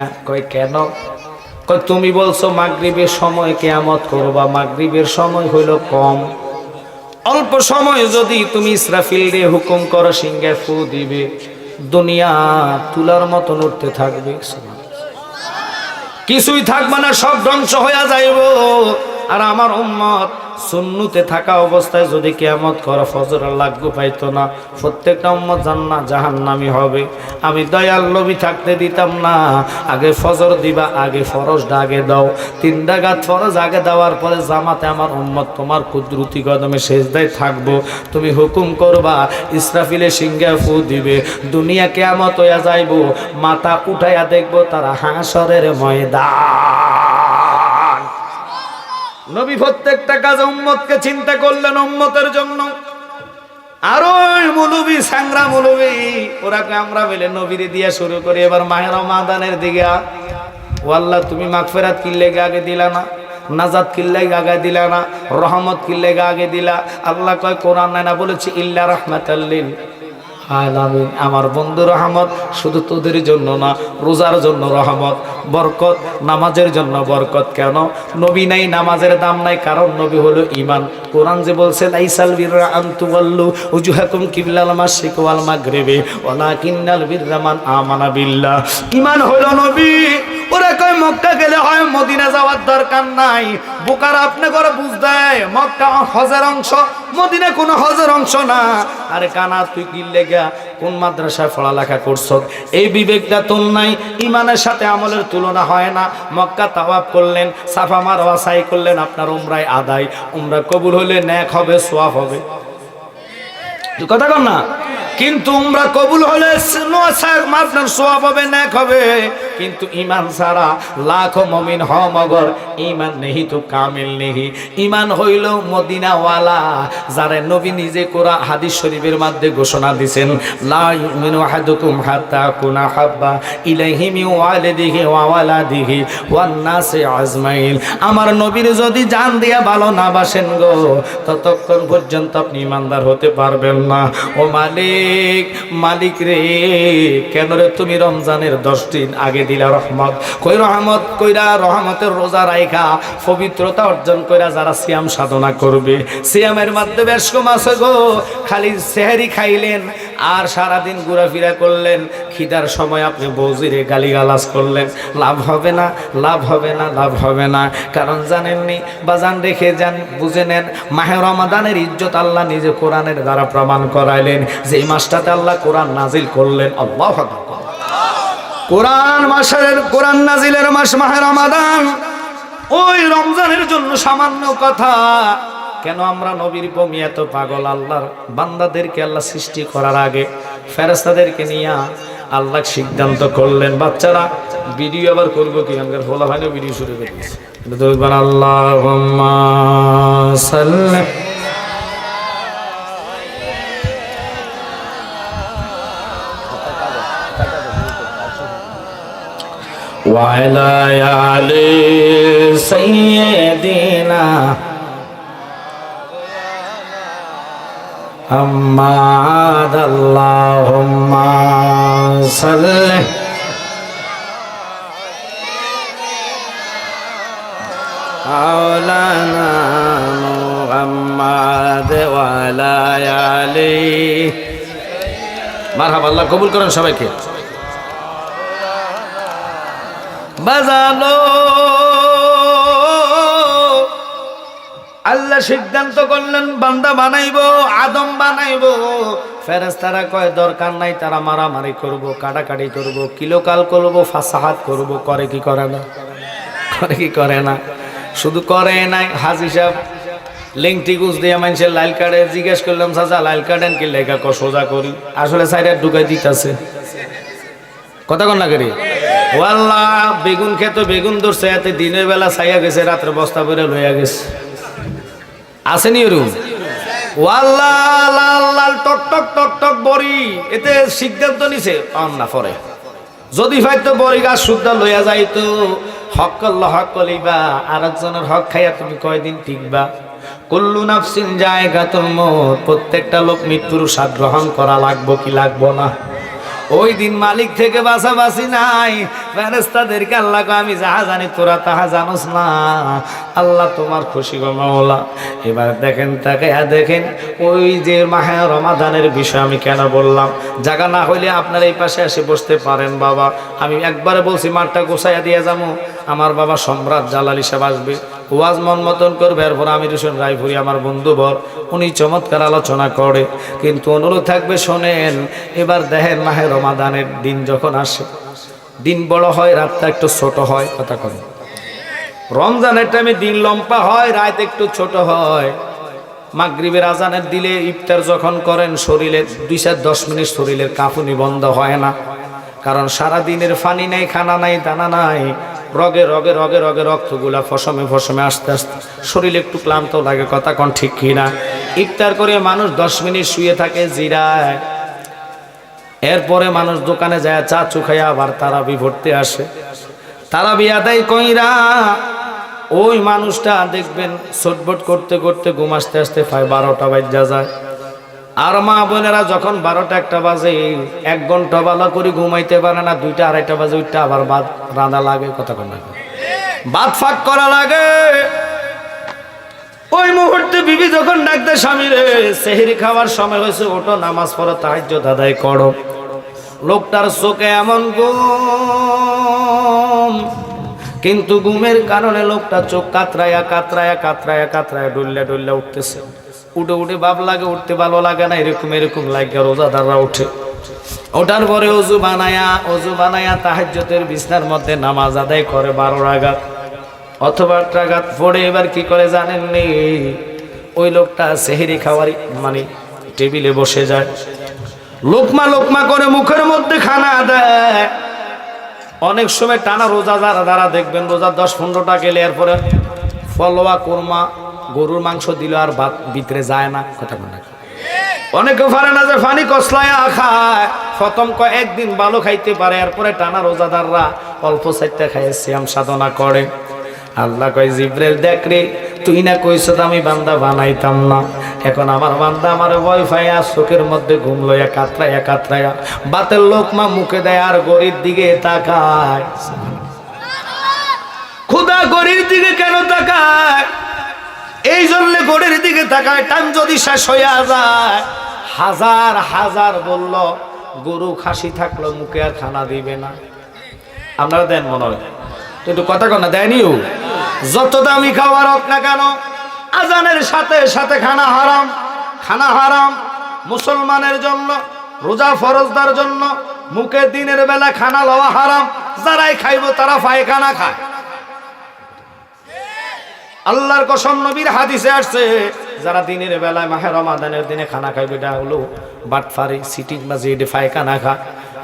কয়, কেন? কয়, তুমি বলছো মাগরিবের সময় কেয়ামত করবা। মাগরিবের সময় হইল কম। অল্প সময় যদি তুমি ইসরাফিল দিয়ে হুকুম করো সিংহে ফু দিবে। দুনিয়া তুলার মতন উঠতে থাকবে। কিছুই থাকবে না, সব ধ্বংস হইয়া যাইব। আর আমার উম্মত সুন্নুতে থাকা অবস্থায় যদি কেয়ামত করা ফজর লাগু পাইতো না, প্রত্যেকটা উম্মত জান্না জাহান্নামি হবে। আমি দয়াল নবী থাকতে দিতাম না। আগে ফজর দিবা, আগে ফরজটা আগে দাও। তিন ডাগাত ফরজ আগে দেওয়ার পরে জামাতে আমার উম্মত তোমার কুদরতি কদমে শেষদায় থাকব। তুমি হুকুম করবা, ইসরাফিলে সিংহে ফু দিবে। দুনিয়া কেয়ামত হইয়া যাইব, মাথা উঠাইয়া দেখব তারা হাঁসরের ময়দান। নবী প্রত্যেকটা কাজে উম্মতকে চিন্তা করলেন উম্মতের জন্য। আরও মুলুবি সাংরা মুলুবি ওরা আমরা মিলে নবীরে দিয়া শুরু করি। এবার মাহের মাদানের দিকে আ। ও আল্লাহ, তুমি মাগফেরাত কিল্লে আগে দিলা না? নাজাদ কিল্লে আগে দিলা না? রহমত কিল্লে আগে দিলা? আল্লাহ কয়, কোরআন নাই না বলেছে, ইল্লা রহমাতাল্লিল আলামিন। আমার বন্ধু রহমত শুধু তোদের জন্য না, রোজার জন্য রহমত, বরকত, নামাজের জন্য বরকত। কেন? নবী নাই, নামাজের দাম নাই, কারণ নবী হলো ইমান কোরআন যে বলছে, লাইসাল বিররা আনতু ওয়াল্লু উজুহাকুম কিবলাল মাশরিক ওয়াল মাগরিবি, ওয়ালাকিন্নাল বিররা মান আমানা বিল্লাহ। ইমান হলো নবী। ওরা কয়, মক্কা গেলে হয়, মদিনা যাওয়ার দরকার নাই। বোকার আপনি করে বুঝ দেয়, মক্কা হজের অংশ, মদিনা কোনো হজের অংশ না। আরে কানা, তুই কি লেগা, কোন মাদ্রাসায় পড়ালেখা করছ? এই বিবেকটা তোর নাই, ইমানের সাথে আমলের তুলনা হয় না। মক্কা তাওয়াব করলেন, সাফা মারওয়া সাই করলেন, আপনার উমরায় আদায়। উমরা কবুল হলে ন্যাক হবে, সোয়াব হবে। কথা কর না? কিন্তু উমরা কবুল হলে আপনার সোয়াব হবে ন্যাক হবে। কিন্তু ইমান ছাড়া লাখ মমিন হ মগর ইমান নেহি তো কামিল নেহি। ইমান হইল মদিনাওয়ালা যারা নবী নিজে কোরা হাদিস শরীফের মধ্যে ঘোষণা দিছেন, লা ইউমিনু আহাদুকুম হাত্তা কুনা হাব্বা ইলাইহি মিন ওয়ালিদিহি ওয়া ওয়ালাদিহি ওয়ান নাসি আজমাইন। আমার নবীর যদি জান দিয়া ভালো না বাসেন গো, ততক্ষণ পর্যন্ত আপনি ইমানদার হতে পারবেন না। ও মালিক মালিক মালিক রে, কেন রে তুমি রমজানের দশ দিন আগে দিলা রহমত? কই রহমত, কইরা রহমতের রোজা রাইখা, পবিত্রতা অর্জন কইরা যারা সিয়াম সাধনা করবে। সিয়ামের মাধ্যমে গো, খালি সেহারি খাইলেন আর সারাদিন ঘোরাফেরা করলেন, খিদার সময় আপনি বৌজিরে গালিগালাজ করলেন। লাভ হবে না, লাভ হবে না, লাভ হবে না। কারণ জানেননি, বাজান রেখে যান, বুঝে নেন, মাহে রমাদানের ইজ্জত আল্লাহ নিজে কোরআনের দ্বারা প্রমাণ করাইলেন। যে এই মাসটাতে আল্লাহ কোরআন নাজিল করলেন, আল্লাহ। কোরআন মাসের, কোরআন নাজিলের মাস মাহে রমাদান। ওই রমজানের জন্য সামান্য কথা। কেন আমরা নবীর বমি এত পাগল আল্লাহর বান্দাদেরকে আল্লাহ সৃষ্টি করার আগে ফেরেস্তাদেরকে নিয়ে আল্লাহ সিদ্ধান্ত করলেন বাচ্চারা ভিডিও আবার করবো কি আমাদের ভোলা ভাইও ভিডিও শুরু করে দিয়েছে আল্লাহ সাল্লাম وعلى آل سيدنا أما عاد اللهم صل مولانا محمد وعلى آله মারহাবা আল্লাহ কবুল করেন সবাইকে বাজালো আল্লাহ সিদ্ধান্ত করলেন, বান্দা বানাইবো, আদম বানাইবো। ফেরেস্তারা কয়, দরকার নাই, তারা মারামারি করব, কাটাকাটি করব, কিলোকাল করব, ফাসাহাত করব। করে কি করে না? করে কি করে না? শুধু করে নাই, হাজি সাহেব লিঙ্কটি গুজ দিয়ে মানুষের লাইল কার্ডে জিজ্ঞেস করলাম, চাচা লাইল কার্ডেন কি লেখা ক সোজা করি। আসলে সাইডে ঢুকাই দিতেছে। কথা কন না করি? ওয়াল্লাহ, বেগুন খেত বেগুন ধরছে, এতে দিনের বেলা ছাইয়া গেছে, রাত্রে বস্তা করে লইয়া গেছে। আসেনি ওরুম? ওয়াল্লাহ লাল লাল টক টক টক টক সিদ্ধান্ত নিছে না হক কলিবা হক কয়দিন জায়গা প্রত্যেকটা লোক মৃত্যুর স্বাদ গ্রহণ করা লাগবো কি লাগবো না? ওই দিন মালিক থেকে বাঁচাবাসি নাই। ফেরেস্তাদেরকে আল্লাহ আমি যাহা জানি তোরা তাহা জানোস না। আল্লাহ তোমার খুশি গো মাওলা। এবার দেখেন তাকে দেখেন, ওই যে মাহে রমাদানের বিষয় আমি কেন বললাম? জায়গা না হইলে আপনার এই পাশে এসে বসতে পারেন, বাবা। আমি একবারে বলছি, মাঠটা গোসাইয়া দিয়ে যাব। আমার বাবা সম্রাট জালাল হিসাব আসবে। ওয়াজ মন মতন করবে, এরপর আমির হোসেন রায়পুরি, আমার বন্ধু বর উনি চমৎকার আলোচনা করে। কিন্তু অনুরোধ থাকবে, শোনেন, এবার দেখেন মাহে রমাদানের দিন যখন আসে, দিন বড় হয়, রাতটা একটু ছোট হয়, কথা করে রমজানের টাইমে দিন লম্বা হয়, রাত একটু ছোট হয়। মাগরিবের আজানের দিলে ইফতার যখন করেন শরীরের দুই চার দশ মিনিট শরীরের কাঁপুনি বন্ধ হয় না। কারণ সারা দিনের ফানি নাই, খানা নাই, দানা নাই। রগে রগে রগে রগে রক্তগুলা ফসমে ফসমে আস্তে আস্তে। শরীর একটু ক্লান্ত লাগে, কথা কন ঠিক কিনা ইফতার করে মানুষ দশ মিনিট শুয়ে থাকে, জিরায়। এরপরে মানুষ দোকানে যায়, চা চুখাইয়া আবার তারা ভরতে আসে। তারা বিয়াদাই কইরা ওই মানুষটা দেখবেন ছটবট করতে করতে ঘুম আসতে আসতে প্রায় বারোটা বাজ্যা যায়। আর মা বোনেরা যখন বারোটা একটা বাজে, এক ঘণ্টা বেলা করে ঘুমাইতে পারে না, দুইটা আড়াইটা বাজে ওইটা আবার বাদ রাঁধা লাগে কন লাগে বাদ ফাঁক করা লাগে। ওই মুহূর্তে বিবি যখন ডাকতে, স্বামী রে, সেহেরি খাওয়ার সময় হয়েছে ওটো নামাজ পড়ো তাহাজ্য দাদাই করো। লোকটার চোখে এমন গুম কিন্তু ঘুমের কারণে লোকটা চোখ কাতরায়া কাতরায়া কাতরায়া কাতরায়া ডুল্লা ডুল্লা উঠতেছে। উঠে উঠে বাপ লাগে, উঠতে ভালো লাগে না, এরকম এরকম লাগে, রোজাদাররা উঠে। ওঠার পরে অজু বানায়া অজু বানায়া তাহাজ্যতের বিছনার মধ্যে নামাজ আদায় করে বারো রাগাত। অথবা টাগাত পড়ে এবার কি করে জানেন নি? ওই লোকটা সেহেরি খাওয়ারি মানে টেবিলে বসে যায়। লোকমা লোকমা করে মুখের মধ্যে খানা দেয়। অনেক সময় টানা রোজা যারা দেখবেন রোজা দশ পনেরোটা গেলে এরপরে ফলোয়া, কোরমা গরুর মাংস দিল আর ভাত ভিতরে যায় না, কথা বলে অনেকে পারে না যে ফানি কসলায়া খায়, প্রথম একদিন ভালো খাইতে পারে, এরপরে টানা রোজাদাররা অল্প সাইডটা খাইয়ে শ্যাম সাধনা করে। আল্লাহ কয় জিব্রেল দেখ রে, তুই না কইস আমি বান্দা বানাইতাম না। এখন আমার বান্দা আমার ভয় পাইয়া চোখের মধ্যে ঘুম লইয়া কাতরাইয়া কাতরাইয়া বাতের লোকমা মুখে দেয় আর গরির দিকে তাকায়। খুদা গরির দিকে কেন তাকায়? এই জন্য গরির দিকে তাকায়, টান যদি শেষ হইয়া যায়। হাজার হাজার বলল, গরু খাসি থাকল, মুখে আর খানা দিবে না। আপনারা দেন মনে হয়। কিন্তু কথা কনা দেয়নিও যত দামি খাবার হোক না কেন, আজানের সাথে সাথে খানা হারাম। খানা হারাম মুসলমানের জন্য, রোজা ফরজদার জন্য, মুখে দিনের বেলা খানা লওয়া হারাম। যারাই খাইব তারা পায়খানা খায়। আল্লাহর কসম নবীর হাদিসে আসছে, যারা দিনের বেলায় মাহে রমাদানের দিনে খানা খাইবে, এটা হলো বাটফারি সিটিং বাজি এটি পায়খানা খা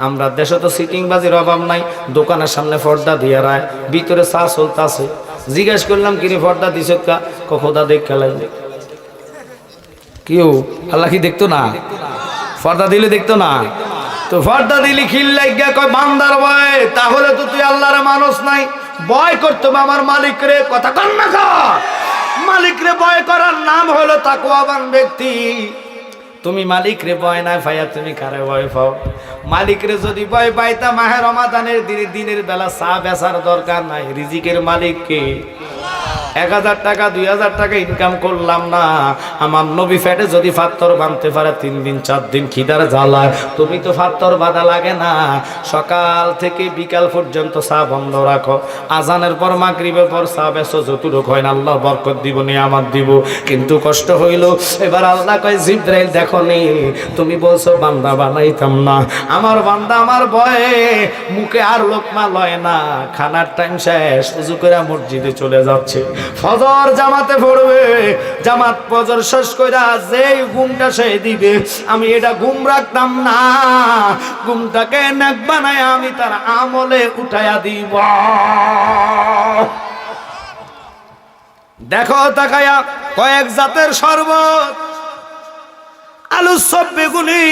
আমরা দেশে তো সিটিং বাজির অভাব নাই, দোকানের সামনে পর্দা দিয়ে রায়, ভিতরে চা চলতেছে জিজ্ঞেস করলাম, কিরে পর্দা দিছ কা? কখোদা দেখ লাগবে কেউ, আল্লাহ কি দেখতো না? পর্দা দিলে দেখতো না? তো পর্দা দিলি খিল লাগিয়া কয়, বান্দার ভয়, তাহলে তো তুই আল্লাহর মানুষ নাই। ভয় করতো আমার মালিক রে, কথা কন না। মালিক রে ভয় করার নাম হলো তাকুয়াবান ব্যক্তি। তুমি মালিক রে ভয় না ভাইয়া, তুমি কারে ভয় পাও? মালিক রে যদি ভয় পাইতা মাহের রমাদানের দিনের দিনের বেলা চা বেচার দরকার নাই। রিজিকের মালিক কে? এক হাজার টাকা, দুই হাজার টাকা ইনকাম করলাম না। আমার নবী ফ্যাটে যদি ফাত্তর বাঁধতে পারে, তিন দিন, চার দিন খিদার জ্বালায় তুমি তো ফাত্তর বাঁধা লাগে না। সকাল থেকে বিকাল পর্যন্ত চা বন্ধ রাখো। আজানের পর, মাগরিবের পর চা বেসো যতটুক হয় না, আল্লাহ বরকত দিব নি আমার দিব। কিন্তু কষ্ট হইল। এবার আল্লাহ কয়, জিব্রাইল দেখো নি তুমি বলছো বান্দা বানাইতাম না। আমার বান্দা আমার ভয়ে মুখে আর লোকমা লয় না। খানার টাইম শেষ, উজু করে মসজিদে চলে যাচ্ছে। ফজর জামাতে পড়বে, জামাত ফজর শেষ কইরা যেই ঘুমটা সে দিবে, আমি এটা ঘুম রাখতাম না। ঘুমটাকে নাক বানায় আমি তার আমলে উঠাইয়া দিব। দেখো তাকায়া, কয়েক জাতের শরবত, আলু সব বেগুনি,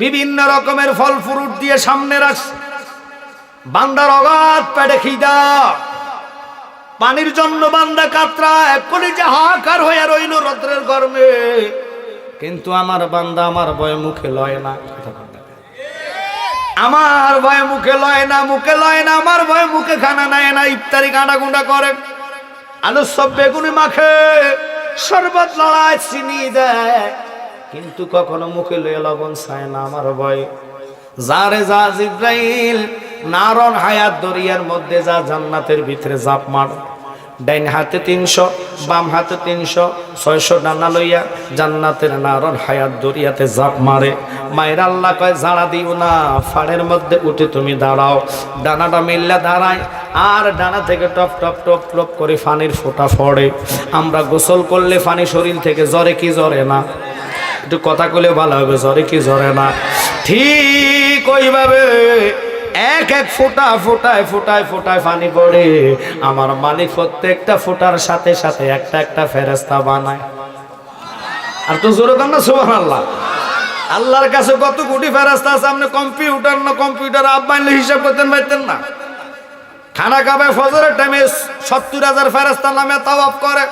বিভিন্ন রকমের ফল ফ্রুট দিয়ে সামনে রাখছে বান্দার অগাধ পেটে খিদা। পানির জন্য বান্দা কাতরা এক করে যে হাহাকার হয়ে রইল রদ্রের গরমে। কিন্তু আমার বান্দা আমার বয় মুখে লয় না আমার ভয়ে মুখে লয় না, মুখে লয় না, আমার ভয়ে মুখে খানা নেয় না, ইফতারি কাঁটা গুঁড়া করে। আলু সব বেগুনি মাখে, শরবত লড়াই চিনি দেয়। কিন্তু কখনো মুখে লয়ে লবণ চায় না, আমার ভয়। যারে যা জিব্রাইল নারন হায়াত দরিয়ার মধ্যে যা জান্নাতের ভিতরে জাপ মার। ডাইন হাতে তিনশো, বাম হাতে তিনশো, ছয়শো ডানা লইয়া জান্নাতের নারন হায়াত দরিয়াতে জাপ মারে। মায়ের আল্লাহ কয়, জাড়া দিও না, ফাড়ের মধ্যে উঠে তুমি দাঁড়াও। ডানাটা মিললে দাঁড়ায়, আর ডানা থেকে টপ টপ টপ টপ করে ফানির ফোঁটা ফড়ে। আমরা গোসল করলে ফানি শরীর থেকে জ্বরে কি জ্বরে না? একটু কথা কলে ভালো হবে, জ্বরে কি জ্বরে না? ঠিক ওইভাবে এক এক ফোঁটা, ফোটায় ফোটায় ফোটায় পানি পড়ে। আমার মালিক প্রত্যেকটা ফোটার সাথে সাথে একটা একটা ফেরেস্তা বানায়। আর তো জোরে কান না সুবাহ আল্লাহ আল্লাহর কাছে কত কোটি ফেরাস্তা আছে, আপনি কম্পিউটার না কম্পিউটার আব্বাইলে হিসাব করতেন পারতেন না। খানা খাবে, ফজরের টাইমে সত্তর হাজার ফেরাস্তা নামে তাওয়াফ করে।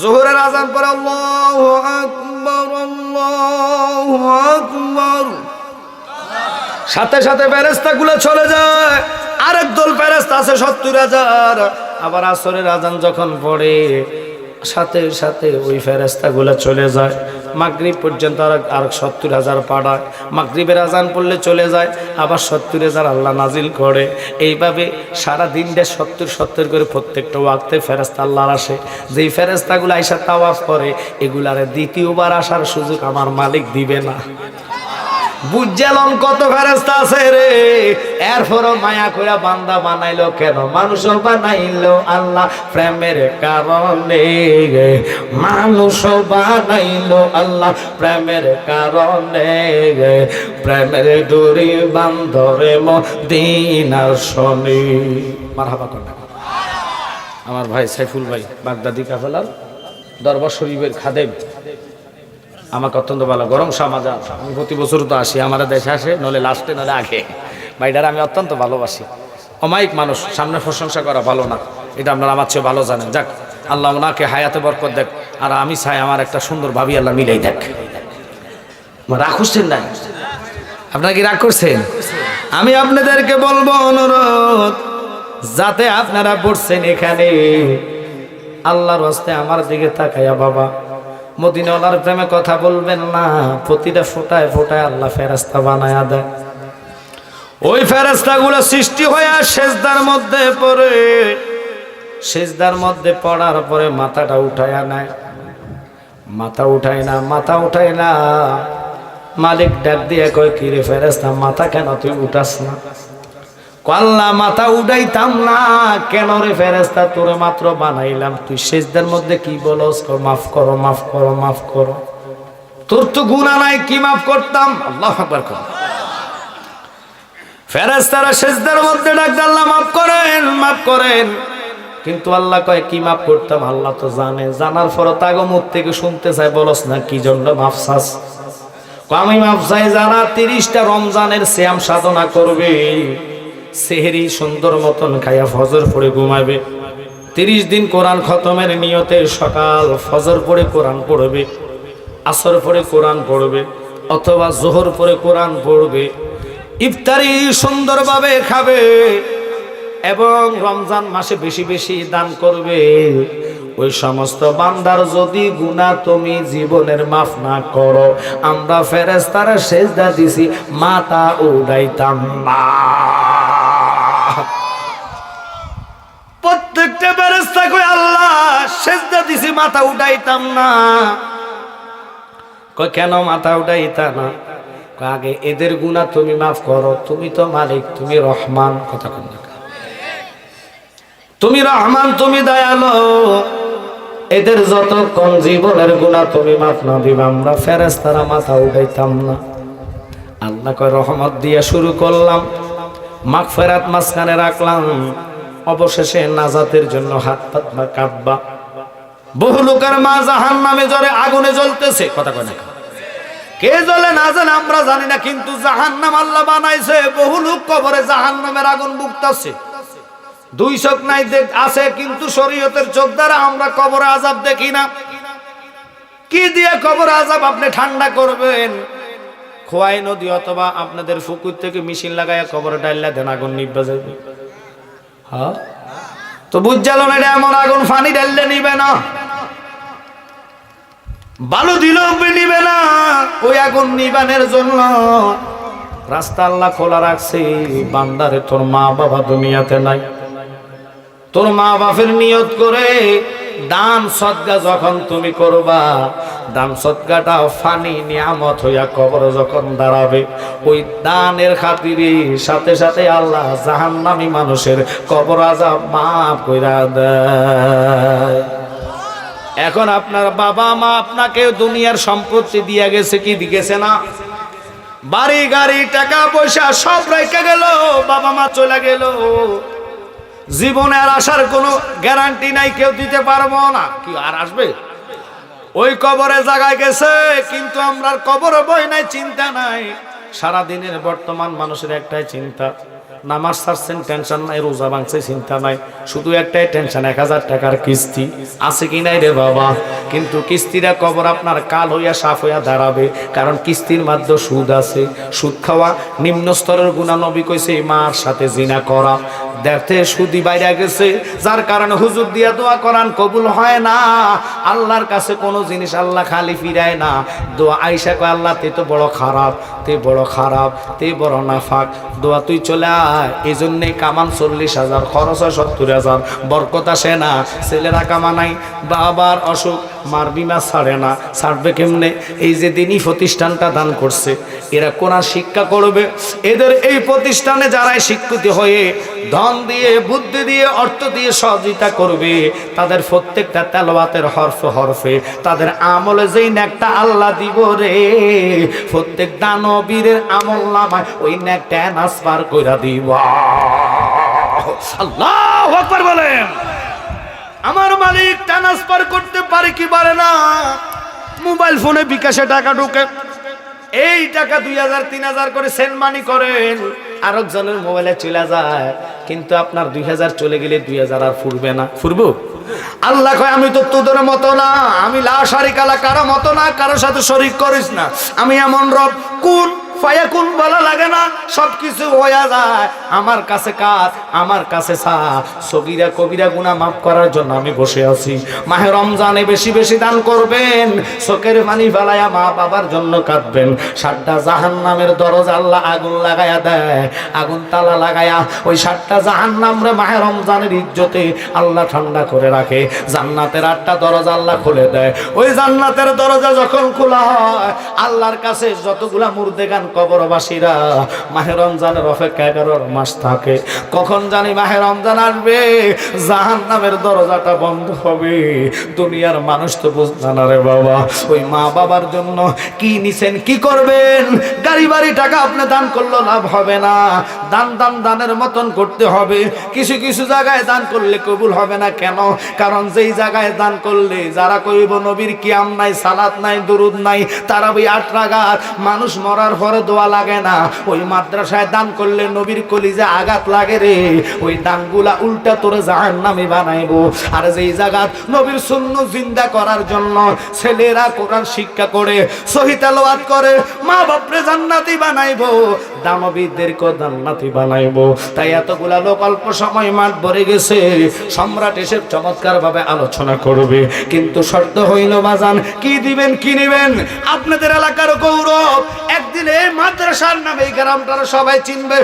জোহরের আজান পরে আল্লাহু আকবার আল্লাহু আকবার। সাথে সাথে ফেরেস্তা গুলো চলে যায়। আরেক দল ফেরেস্তা আছে সত্তর হাজার। আবার আসরের আজান যখন পড়ে, সাথে সাথে ওই ফেরেস্তা গুলো চলে যায়। মাগরিব পর্যন্ত আর আর সত্তর হাজার পাড়ায় মাগরিবের আজান পড়লে চলে যায়, আবার সত্তর হাজার আল্লাহ নাজিল করে। এইভাবে সারা দিনটা সত্তর সত্তর করে প্রত্যেকটা ওয়াক্তে ফেরেস্তা আল্লাহর আসে। যেই ফেরেস্তাগুলো আইসা তাওয়াফ করে, এগুলারে দ্বিতীয়বার আসার সুযোগ আমার মালিক দিবে না। বুঝলাম কত ফেরেস্তা আছে রে? এরপরও মায়া কইরা বান্দা বানাইলো কেন? মানুষ বানাইলো আল্লাহ প্রেমের কারণে। মানুষ বানাইলো আল্লাহ প্রেমের কারণে। প্রেমের দূরে বান্ধরে মদিনার শনি। মারহাবা কন্যা আমার ভাই সাইফুল ভাই, বাগদাদি কাফেলার দরবার শরীফের খাদেম। আমাকে অত্যন্ত ভালো। গরম সমাজ আমি প্রতি বছর তো আসি আমার দেশে আসে নলে লাস্টে নলে আগে। ভাইটার আমি অত্যন্ত ভালোবাসি। অমায়িক মানুষ, সামনে প্রশংসা করা ভালো না। এটা আপনারা আমার চেয়ে ভালো জানেন। যাক, আল্লাহ ওনাকে হায়াতে বরকত দেখ আর আমি চাই আমার একটা সুন্দর ভাবি আল্লাহ মিলেই দেখ। রাগ করছেন না? আপনারা কি রাগ করছেন? আমি আপনাদেরকে বলব অনুরোধ, যাতে আপনারা পড়ছেন এখানে, আল্লাহর হস্তে আমার দিকে তাকাইয়া বাবা। মদিনাওয়ালার প্রেমে কথা বলবেন না। প্রতিটা ফোটায় ফোটায় আল্লাহ ফেরাস্তা বানায়া দেয় ওই ফেরাস্তা গুলো সৃষ্টি হয়ে সেজদার মধ্যে পড়ে। সেজদার মধ্যে পড়ার পরে মাথাটা উঠায় নেয়। মাথা উঠায় না, মাথা উঠায় না। মালিক ডাক দিয়ে কয়, কিরে ফেরাস্তা মাথা কেন তুই উঠাস না? কল্লা মাথা উঠাইতাম না, কেন রে ফেরেস্তা তোরে মাত্র বানাইলাম। তুই সেজদের মধ্যে কি বলস? মাফ করো মাফ করো মাফ করো। তোর তো গুণা নাই, কি মাফ করতাম? আল্লাহ আকবার কর। ফেরেস্তারা সেজদের মধ্যে ডাক আল্লাহ মাফ করেন মাফ করেন। কিন্তু আল্লাহ কয়, কি মাফ করতাম? আল্লাহ তো জানে। জানার পরও তাগো মুখ থেকে শুনতে চাই বলস না, কি জন্য মাফ চাস? আমি মাফ চাই যারা তিরিশটা রমজানের শ্যাম সাধনা করবে। সেহেরি সুন্দর মতন খাইয়া ফজর পড়ে ঘুমাবে তিরিশ দিন কোরআন খতমের নিয়তে সকাল ফজর পড়ে কোরআন পড়বে, আসর পড়ে কোরআন পড়বে, অথবা জোহর পড়ে কোরআন পড়বে। ইফতারি সুন্দরভাবে খাবে এবং রমজান মাসে বেশি বেশি দান করবে। ওই সমস্ত বান্দার যদি গুণা তুমি জীবনের মাফ না করো, আমরা ফেরেস্তারা সেজদা দিছি, মাতা উড়াইতাম না প্রত্যেকটা ফেরেস্তা কই, আল্লাহ, সেজদা দিছি, মাথা উঠাইতাম না। কই কেন মাথা উঠাইতা না? আগে এদের গুণা তুমি মাফ করো, তুমি তো মালিক, তুমি রহমান, কথা কন তুমি রহমান, তুমি দয়ালো, এদের যত কম জীবনের গুণা তুমি মাফ না দিবা, আমরা ফেরেস্তারা মাথা উঠাইতাম না। আল্লাহ কয়, রহমত দিয়ে শুরু করলাম মাখ ফেরাত মাঝখানে রাখলাম অবশেষে নাজাতের জন্য হাত পাত বা কাঁপবা বহু লোকের মা জাহান নামে জ্বরে আগুনে জ্বলতেছে। কথা কয় না কে জ্বলে না জানে, আমরা জানি না, কিন্তু জাহান নাম আল্লাহ বানাইছে। বহু লোক কবরে জাহান নামের আগুন বুকতাছে। দুই চোখ নাই দেখ আছে, কিন্তু শরীয়তের চোখ দ্বারা আমরা কবরে আজাব দেখি না। কি দিয়ে কবর আজাব আপনি ঠান্ডা করবেন? খোয়াই নদী অথবা আপনাদের পুকুর থেকে মেশিন লাগাইয়া কবর ডাইলা দেন, আগুন নিবা যাবে তো বুঝালো না এমন আগুন ফানি ঢেললে নিবে না। বালু দিল নিবে না, ওই আগুন নিবানের জন্য। রাস্তা আল্লাহ খোলা রাখছে, বান্দারে তোর মা বাবা দুনিয়াতে নাই। তোর মা বাপের নিয়ত করে দান সদগা যখন তুমি করবা, দান সদগাটা ফানি নিয়ামত হইয়া কবর যখন দাঁড়াবে, ওই দানের খাতিরে সাথে সাথে আল্লাহ জাহান্নামী মানুষের কবর আজাব মাফ কইরা দেয়। এখন আপনার বাবা মা আপনাকে দুনিয়ার সম্পত্তি দিয়া গেছে কি দিয়েছে না? বাড়ি, গাড়ি, টাকা পয়সা সব রেখে গেল, বাবা মা চলে গেল। জীবনে আর আসার কোনো গ্যারান্টি নাই, কেউ দিতে পারব না। কি, আর আসবে? ওই কবরে জায়গায় গেছে, কিন্তু আমরা কবর বই নাই, চিন্তা নাই। সারা দিনের বর্তমান মানুষের একটাই চিন্তা, নামাজ ছাড়ছেন টেনশন নাই, রোজা ভাঙছে, চিন্তা নাই। শুধু একটাই টেনশন এক হাজার টাকার কিস্তি। আছে কি নাই রে বাবা? কিন্তু কিস্তিরা কবর আপনার কাল হইয়া সাফ হইয়া দাঁড়াবে, কারণ কিস্তির মাধ্যমে সুদ আছে। সুদ খাওয়া নিম্ন স্তরের গুণানবী কইছে, মার সাথে জিনা করা। দেখতে সুদি বাইরে গেছে, যার কারণে হুজুর দিয়া দোয়া করান কবুল হয় না। আল্লাহর কাছে কোনো জিনিস আল্লাহ খালি ফিরায় না। দোয়া আইসা কয়, আল্লাহ, তে তো বড় খারাপ, তে বড় খারাপ, তে বড় নাফাক। দোয়া তুই চলে আয় এই জন্যে কামান চল্লিশ হাজার, খরচ হয় সত্তর হাজার, বরকত আসে না। ছেলেরা কামানাই বাবার অসুখ, মার বিমা ছাড়ে না। ছাড়বে কেমনে? এই যে দিনই প্রতিষ্ঠানটা দান করছে, এরা কোন শিক্ষা করবে। এদের এই প্রতিষ্ঠানে যারাই শিক্ষিত হয়ে ধন দিয়ে, বুদ্ধি দিয়ে, অর্থ দিয়ে সহযোগিতা করবে। তাদের প্রত্যেকটা তেলবাতের হরফে হরফে। তাদের আমলে যেই নেকটা আল্লাহ দিব রে, প্রত্যেক দানবীরের আমল নামায় ওই নেকটা নাসবার কইরা দিব। আল্লাহ আকবার বলেন। আমার মালিক ট্রান্সফার করতে পারে কি পারে না? মোবাইল ফোনে বিকাশে টাকা ঢুকে। এই টাকা দুই হাজার তিন হাজার করে সেন্ড মানি করেন। আরেকজনের মোবাইলে চলে যায়। কিন্তু আপনার দুই হাজার চলে গেলে দুই হাজার আর ফুরবে না। ফুরবো? আল্লাহ কয় আমি তো তোদের মতো না। আমি লাশারি কালা কারও মতো না। কারোর সাথে শরিক করিস না। আমি এমন রব। কোন ফায়াকুন বলা লাগে না, সবকিছু হয়ে যায়। আমার কাছে কাজ, আমার কাছে সা সগিরা কবিরা গুনাহ মাফ করার জন্য আমি বসে আছি। মাহে রমজানে বেশি বেশি দান করবেন। চোখের পানি ফেলায়া মা বাবার জন্য কাঁদবেন। সাতটা জাহান নামের দরজা আল্লাহ আগুন লাগায়া দেয়। আগুন তালা লাগায়া ওই সাতটা জাহান নামরে মাহে রমজানের ইজ্জতে আল্লাহ ঠান্ডা করে রাখে। জান্নাতের আটটা দরজা আল্লাহ খুলে দেয়। ওই জান্নাতের দরজা যখন খোলা হয়, আল্লাহর কাছে যতগুলা মুর্দে গান কবরবাসীরা মাহে রমজানের অপেক্ষা এগারো মাস থাকে। কখন জানি মাহে রমজান আসবে? জাহান নামের দরজাটা বন্ধ হবে। দুনিয়ার মানুষ তো বুঝবে না রে বাবা। ওই মা বাবার জন্য কি নিছেন, কি করবেন? গাড়ি বাড়ি টাকা আপনি দান করলে লাভ হবে না। দান দান দানের মতন করতে হবে। কিছু কিছু জায়গায় দান করলে কবুল হবে না কেন? কারণ যেই জায়গায় দান করলে যারা কইব নবীর কিয়াম নাই, সালাত নাই, দুরুদ নাই, তারা ওই আট রাগাত মানুষ মরার পরে দোয়া লাগে না। ওই মাদ্রাসায় দান করলে নবীর কলিজে আঘাত লাগে রে। ওই দানগুলা উল্টা তোরে জাহান নামে বানাইবো। আর যেই জায়গাত নবীর শূন্য জিন্দা করার জন্য ছেলেরা কোরআন শিক্ষা করে সহিতালোয়াত করে মা বাপরে জান্নাতি বানাইবো দানবীদেরকে জান্নাতি বানাইবো। তাই এতগুলা লোক অল্প সময় মাঠ ভরে গেছে। সম্রাট এসে চমৎকার ভাবে আলোচনা করবে। কিন্তু শর্ত হইল বাজান কি দিবেন, কি নেবেন? আপনাদের এলাকার গৌরব একদিন এই মাদ্রাসার নামে এই গ্রামটারা সবাই চিনবে।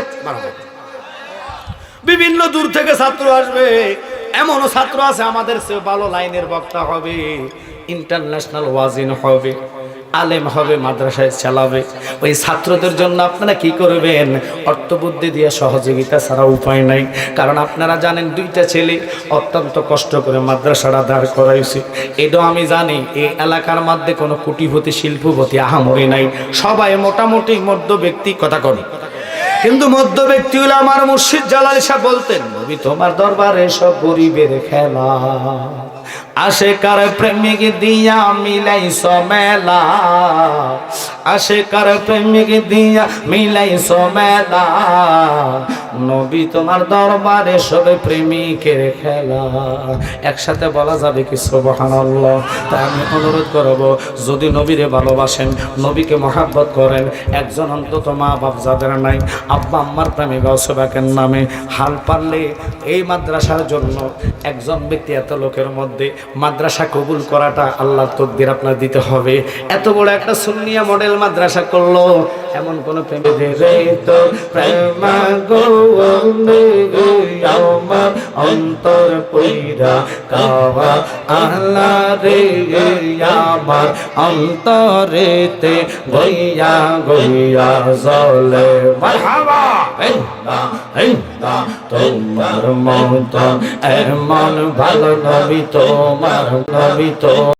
বিভিন্ন দূর থেকে ছাত্র আসবে। এমনও ছাত্র আছে আমাদের সে ভালো লাইনের বক্তা হবে। ইন্টারন্যাশনাল ওয়াজিন হবে। আলেম হবে, মাদ্রাসায় চালাবে। ওই ছাত্রদের জন্য আপনারা কি করবেন? অর্থবুদ্ধি দিয়ে সহযোগিতা ছাড়া উপায় নাই। কারণ আপনারা জানেন দুইটা ছেলে অত্যন্ত কষ্ট করে মাদ্রাসাটা দাঁড় করাইছে। এটাও আমি জানি, এই এলাকার মধ্যে কোনো কুটিপতি শিল্পপতি, আহামরি নাই। সবাই মোটামুটি মধ্য ব্যক্তি, কথা করি কিন্তু মধ্য ব্যক্তি হলো আমার মুর্শিদ জালাল সাহেব বলতেন তোমার দরবারে সব গরিবের খেলা। আসে কার প্রেমিক দিয়া মিলাইছ মেলা। আশেকার প্রেমিক দিয়া মিলাইছ মেলা। নবী তোমার দরবারে সবে প্রেমিকের খেলা। একসাথে বলা যাবে কি সুবহানাল্লাহ? তাই আমি অনুরোধ করব, যদি নবীরে ভালোবাসেন, নবীকে মহাব্বত করেন, একজন অন্তত মা বাপ যাদের নাই, আব্বা আম্মার প্রেমে গৌসবাকের নামে হাল পারলে এই মাদ্রাসার জন্য একজন ব্যক্তি এত লোকের মধ্যে মাদ্রাসা কবুল করাটা আল্লাহ তদ্দির আপনার দিতে হবে। এত বড় একটা সুন্নিয়া মডেল মাদ্রাসা করল এমন কোন প্রেমে তো প্রেম অন্তর পইরা কাওয়া আল্লাহ রে আমার অন্তরেতে গইয়া গইয়া জলে মারহাবা। হেন্দা হেন্দা, তোমার মত এমন ভালো নবী, তোমার নবী তো